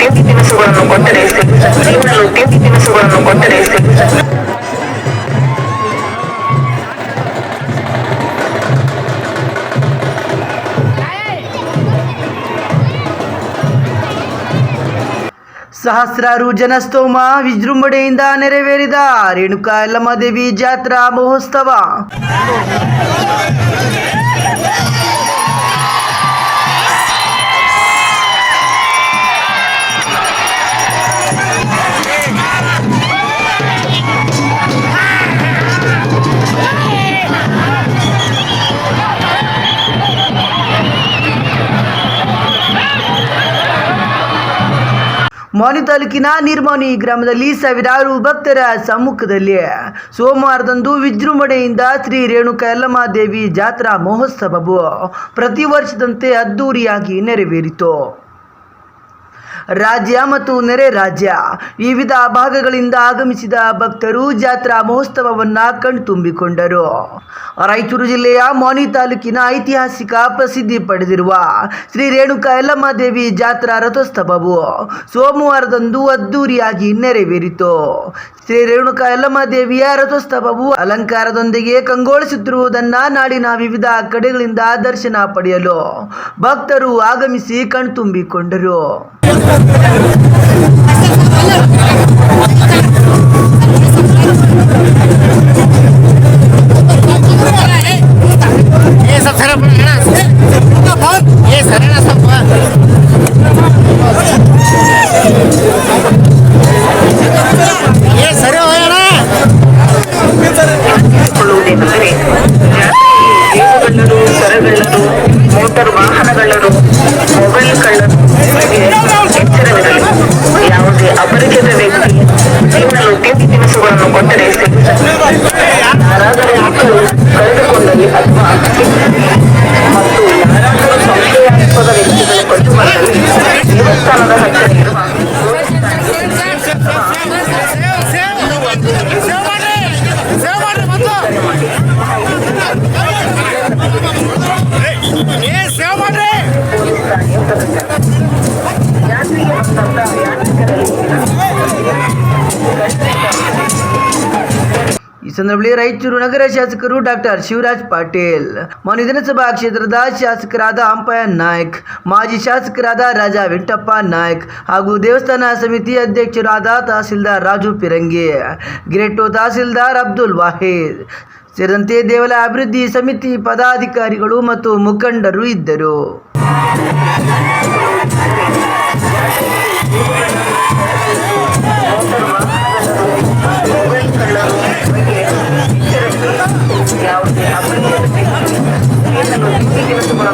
ತಿಂಡಿ ತಿನಿಸುಗಳನ್ನು ಕೊಟ್ಟರೆ ತಿನ್ನಲು ತಿಂಡಿ ತಿನಿಸುಗಳನ್ನು ಕೊಟ್ಟರೆ ಸಹಸ್ರಾರು ಜನಸ್ತೋಮ ವಿಜೃಂಭಣೆಯಿಂದ ನೆರವೇರಿದ ರೇಣುಕಾ ಎಲ್ಲಮ್ಮ ದೇವಿ ಜಾತ್ರಾ ಮಹೋತ್ಸವ. ಮಾನಿ ತಾಲೂಕಿನ ನಿರ್ಮೌನಿ ಗ್ರಾಮದಲ್ಲಿ ಸಾವಿರಾರು ಭಕ್ತರ ಸಮ್ಮುಖದಲ್ಲಿ ಸೋಮವಾರದಂದು ವಿಜೃಂಭಣೆಯಿಂದ ಶ್ರೀ ರೇಣುಕಾ ಯಲ್ಲಮ್ಮ ದೇವಿ ಜಾತ್ರಾ ಮಹೋತ್ಸವವು ಪ್ರತಿ ವರ್ಷದಂತೆ ಅದ್ದೂರಿಯಾಗಿ ನೆರವೇರಿತು. ರಾಜ್ಯ ಮತ್ತು ನೆರೆ ರಾಜ್ಯ. ವಿವಿಧ ಭಾಗಗಳಿಂದ ಆಗಮಿಸಿದ ಭಕ್ತರು ಜಾತ್ರಾ ಮಹೋತ್ಸವವನ್ನ ಕಣ್ತುಂಬಿಕೊಂಡರು. ರಾಯಚೂರು ಜಿಲ್ಲೆಯ ಮೋನಿ ತಾಲೂಕಿನ ಐತಿಹಾಸಿಕ ಪ್ರಸಿದ್ಧಿ ಪಡೆದಿರುವ ಶ್ರೀ ರೇಣುಕಾ ಯಲ್ಲಮ್ಮ ದೇವಿ ಜಾತ್ರಾ ರಥೋತ್ಸವವು ಸೋಮವಾರದಂದು ಅದ್ದೂರಿಯಾಗಿ ನೆರವೇರಿತು. ಶ್ರೀ ರೇಣುಕಾ ಯಲ್ಲಮ್ಮ ದೇವಿಯ ರಥೋತ್ಸವವು ಅಲಂಕಾರದೊಂದಿಗೆ ಕಂಗೊಳಿಸುತ್ತಿರುವುದನ್ನು ನಾಡಿನ ವಿವಿಧ ಕಡೆಗಳಿಂದ ದರ್ಶನ ಪಡೆಯಲು ಭಕ್ತರು ಆಗಮಿಸಿ ಕಣ್ತುಂಬಿಕೊಂಡರು. Thank you. Yeah. ಈ ಸಂದರ್ಭದಲ್ಲಿ ರಾಯಚೂರು ನಗರ ಶಾಸಕರು ಡಾಕ್ಟರ್ ಶಿವರಾಜ್ ಪಾಟೀಲ್, ಮಾನ್ಯ ವಿಧಾನಸಭಾ ಕ್ಷೇತ್ರದ ಶಾಸಕರಾದ ಅಂಪಯ್ಯ ನಾಯ್ಕ್, ಮಾಜಿ ಶಾಸಕರಾದ ರಾಜಾ ವೆಂಟಪ್ಪ ನಾಯ್ಕ್ ಹಾಗೂ ದೇವಸ್ಥಾನ ಸಮಿತಿ ಅಧ್ಯಕ್ಷರಾದ ತಹಸೀಲ್ದಾರ್ ರಾಜು ಪಿರಂಗಿ, ಗ್ರೇಟೋ ತಹಸೀಲ್ದಾರ್ ಅಬ್ದುಲ್ ವಾಹಿದ್ ಸೇರಿದಂತೆ ದೇವಾಲಯ ಅಭಿವೃದ್ಧಿ ಸಮಿತಿ ಪದಾಧಿಕಾರಿಗಳು ಮತ್ತು ಮುಖಂಡರು ಇದ್ದರು.